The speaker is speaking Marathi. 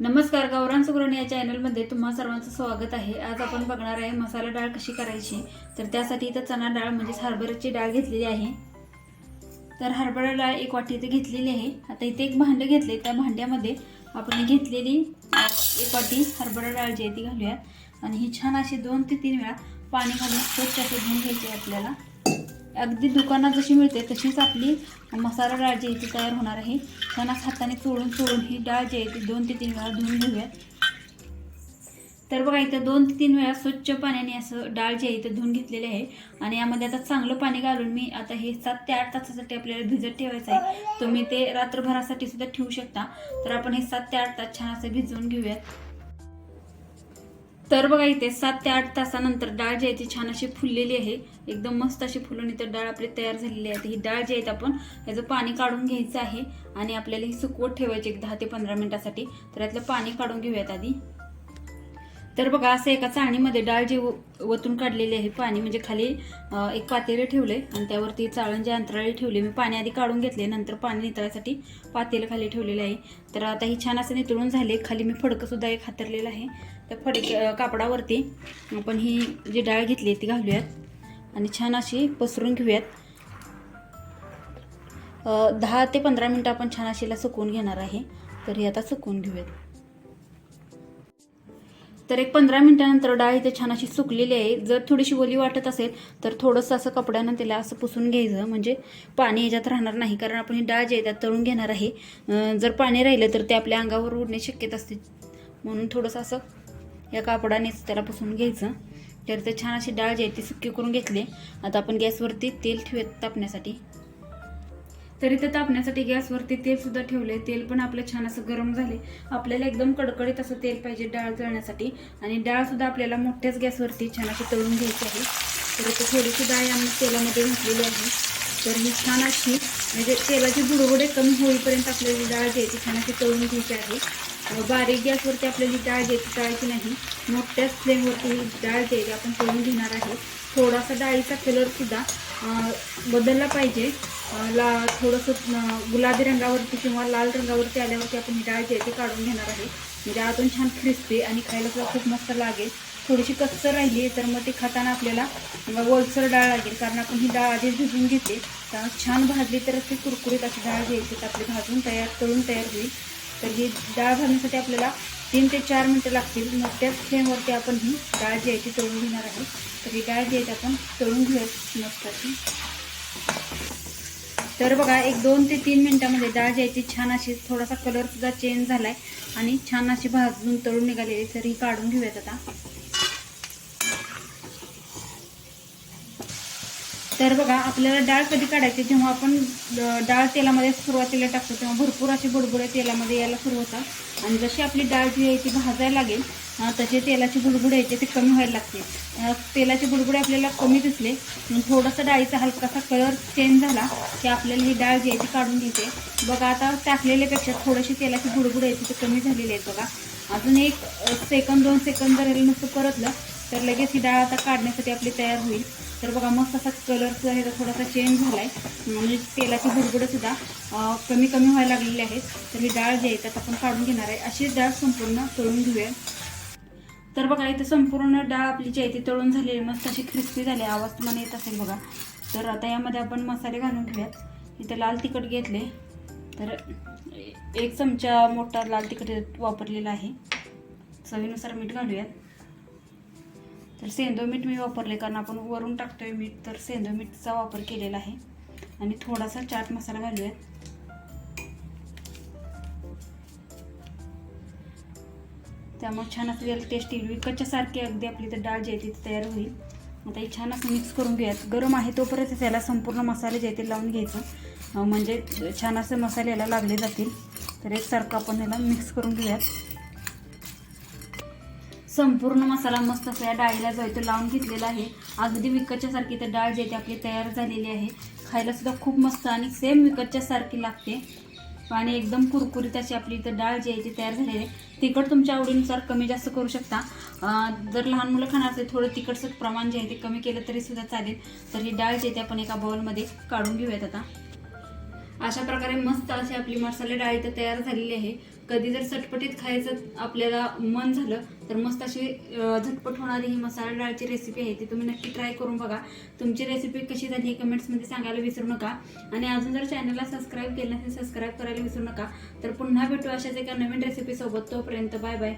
नमस्कार गावरान सुगरण या चॅनलमध्ये तुम्हा सर्वांचं स्वागत आहे. आज आपण बघणार आहे मसाला डाळ कशी करायची. तर त्यासाठी इथं चणा डाळ म्हणजेच हरभऱ्याची डाळ घेतलेली आहे. तर हरभरा डाळ एक वाटी इथे घेतलेली आहे. आता इथे एक भांडं घेतले त्या भांड्यामध्ये आपण घेतलेली एक वाटी हरभरा डाळ जी आहे ती घालूयात. आणि ही छान अशी दोन ते तीन वेळा पाणी घालून स्वच्छ असे धुवून घ्यायची आहे आपल्याला. अगदी दुकानात जशी मिळते तशीच आपली मसाला डाळ जी आहे ती तयार होणार आहे. त्यांना हाताने चोळून चोळून ही डाळ जी आहे ती दोन ते तीन वेळा धुवून घेऊयात. तर बघा इथं दोन ते तीन वेळा स्वच्छ पाण्याने असं डाळ जी आहे इथं धुवून घेतलेली आहे. आणि यामध्ये आता चांगलं पाणी घालून मी आता हे सात ते आठ तासासाठी आपल्याला भिजत ठेवायचं आहे. तुम्ही ते रात्रभरासाठी सुद्धा ठेवू शकता. तर आपण हे सात ते आठ तास छान असं भिजवून घेऊयात. तर बघा इथे सात ते आठ तासानंतर डाळ जी आहे ती छान अशी फुललेली आहे. एकदम मस्त अशी फुलून इथं डाळ आपली तयार झालेली आहे. ही डाळ जी आहे आपण याचं पाणी काढून घ्यायचं आहे आणि आपल्याला ही सुकवत ठेवायची एक दहा ते पंधरा मिनिटासाठी. तर यातलं पाणी काढून घेऊयात आधी. तर बघा असं एका चाळणीमध्ये डाळ जी व- वतून काढलेली आहे पाणी म्हणजे खाली एक पातेले ठेवले आणि त्यावरती चाळण जे अंतराळी ठेवले मी पाणी आधी काढून घेतले नंतर पाणी नितळायसाठी पातेलं खाली ठेवलेलं आहे. तर आता ही छान असं नितळून झाले खाली मी फडकंसुद्धा एक हातरलेलं आहे. त्या फडक कापडावरती आपण ही जी डाळ घेतली ती घालूयात आणि छान अशी पसरून घेऊयात. दहा ते पंधरा मिनटं आपण छान अशीला सुकवून घेणार आहे. तर हे आता सुकवून घेऊयात. तर एक पंधरा मिनिटानंतर डाळ इथे छान अशी सुकलेली आहे. जर थोडीशी ओली वाटत असेल तर थोडंसं असं कपड्यानं त्याला असं पुसून घ्यायचं. म्हणजे पाणी ह्याच्यात राहणार नाही कारण आपण ही डाळ जी आहे त्यात तळून घेणार आहे. जर पाणी राहिलं तर ते आपल्या अंगावर उडण्याची शक्यता असते. म्हणून थोडंसं असं या कापडानेच त्याला पुसून घ्यायचं. तर ते छान अशी डाळ जी आहे ती सुकी करून घेतली आता आपण गॅसवरती तेल ठेवूयात तापण्यासाठी. तर इथं तापण्यासाठी गॅसवरती तेल सुद्धा ठेवले तेल पण आपलं छान असं गरम झाले आपल्याला एकदम कडकडीत असं तेल पाहिजे डाळ तळण्यासाठी आणि डाळ सुद्धा आपल्याला मोठ्याच गॅसवरती छान अशी तळून घ्यायची आहे. तर इथे थोडीशी डाळ आम्ही तेलामध्ये घातलेली आहे. तर ही छान अशी म्हणजे तेलाची बुडबुडे कमी होईपर्यंत आपल्याला डाळ घ्यायची ती छान अशी तळून घ्यायची आहे. बारीक गॅसवरती आपल्याला डाळ जी टाळायची तळायची नाही मोठ्याच फ्लेमवरती ही डाळ जी आपण तळून घेणार आहे. थोडासा डाळीचा कलरसुद्धा बदलला पाहिजे. ला थोडंसं गुलाबी रंगावरती किंवा लाल रंगावरती आल्यावरती आपण ही डाळ जी आहे ती काढून घेणार आहे. म्हणजे आतून छान क्रिस्पी आणि खायला सुद्धा खूप मस्त लागेल. थोडीशी कच्चर राहिली तर मग ती खाताना आपल्याला ओलसर डाळ लागेल कारण आपण ही डाळ आधीच भिजून घेते. त्यामुळे छान भाजली तर ती कुरकुरीत अशी डाळ घ्यायची तर आपली भाजून तयार तळून तयार होईल. तर ही डाळ भाजण्यासाठी आपल्याला तीन ते चार मिनटं लागतील. मग त्याच फ्लेमवरती आपण ही डाळ जी आहे ती तळून घेणार आहे. तर ही डाळ जी आहे ती आपण तळून घेऊयात मस्त अशी तर बघा एक दोन ते तीन मिनटामध्ये डाळ जी आहे ती छान अशी थोडासा कलर सुद्धा चेंज आहे आणि छान अशी भाजून तळून निघालेली तर ही काढून घेऊयात आता. तर बघा आपल्याला डाळ कधी काढायची? जेव्हा आपण डाळ तेलामध्ये सुरुवातीला टाकतो तेव्हा भरपूर असे बुडबुडे तेलामध्ये यायला सुरू होतात. आणि जशी आपली डाळ जी आहे ती भाजायला लागेल तसे तेलाचे बुडबुडे आहेत ते कमी व्हायला लागते. तेलाचे बुडबुडे आपल्याला कमी दिसले थोडासा डाळीचा हलकासा कलर चेंज झाला की आपल्याला ही डाळ जी आहे ती काढून घ्यायची बघा आता टाकलेल्यापेक्षा थोडीशी तेलाची बुडबुडे आहे ते कमी झालेली आहेत बघा. अजून एक सेकंद दोन सेकंद जर याला नुसतं परतलं तर लगेच ही डाळ आता काढण्यासाठी आपली तयार होईल. तर बघा मस्त असा कलर आहे ह्याचा थोडासा चेंज झाला आहे म्हणजे तेलाची भुरबुडंसुद्धा कमी कमी व्हायला लागलेली आहेत तर ही डाळ जी आहे त्यात आपण काढून घेणार आहे. अशी डाळ संपूर्ण तळून घेऊया. तर बघा इथं संपूर्ण डाळ आपली जी आहे ती तळून झालेली मस्त अशी क्रिस्पी झाली आवाज तुम्हाला येत असेल बघा. तर आता यामध्ये आपण मसाले घालून घेऊयात. इथं लाल तिखट घेतले. तर एक चमचा मोठा लाल तिखट वापरलेला आहे. चवीनुसार मीठ घालूयात. तर सेंदो मीठ मी वापरले कारण आपण वरून टाकतोय मीठ तर सेंदो मीठचा वापर केलेला आहे. आणि थोडासा चाट मसाला घालूयात. त्यामुळे छान असं याला टेस्ट येईल. विकतच्यासारखी अगदी आपली तर डाळ जी आहे ती तयार होईल. आता ही छान असं मिक्स करून घेऊयात. गरम आहे तोपर्यंत त्याला संपूर्ण मसाले जे ते लावून घ्यायचं. म्हणजे छान असे मसाले याला लागले जातील. तर एकसारखं आपण याला मिक्स करून घेऊयात. संपूर्ण मसाला मस्त असा या डाळीला जो आहे तो लावून घेतलेला आहे. अगदी विकतच्यासारखी तर डाळ जी आहे ती आपली तयार झालेली आहे. खायला सुद्धा खूप मस्त आणि सेम विकतच्यासारखी लागते. आणि एकदम कुरकुरीत अशी आपली इथं डाळ जी आहे ती तयार झालेली आहे. तिखट तुमच्या आवडीनुसार कमी जास्त करू शकता. जर लहान मुलं खाणार असेल थोडं तिखटचं प्रमाण जे आहे ते कमी केलं तरी सुद्धा चालेल. तर ही डाळ जी आहे ती आपण एका बाउलमध्ये काढून घेऊयात आता. अशा प्रकारे मस्त अशी आपली मसाले डाळ इथं तयार झालेली आहे. कधी जर चटपटीत खायचं आपल्याला मन झालं तर मस्त अशी झटपट होणारी ही मसाला डाळची रेसिपी आहे ती तुम्ही नक्की ट्राय करून बघा. तुमची रेसिपी कशी झाली हे कमेंट्समध्ये सांगायला विसरू नका. आणि अजून जर चॅनलला सबस्क्राईब केलं नसेल सबस्क्राईब करायला विसरू नका. तर पुन्हा भेटू अशाच एका नवीन रेसिपीसोबत तोपर्यंत बाय बाय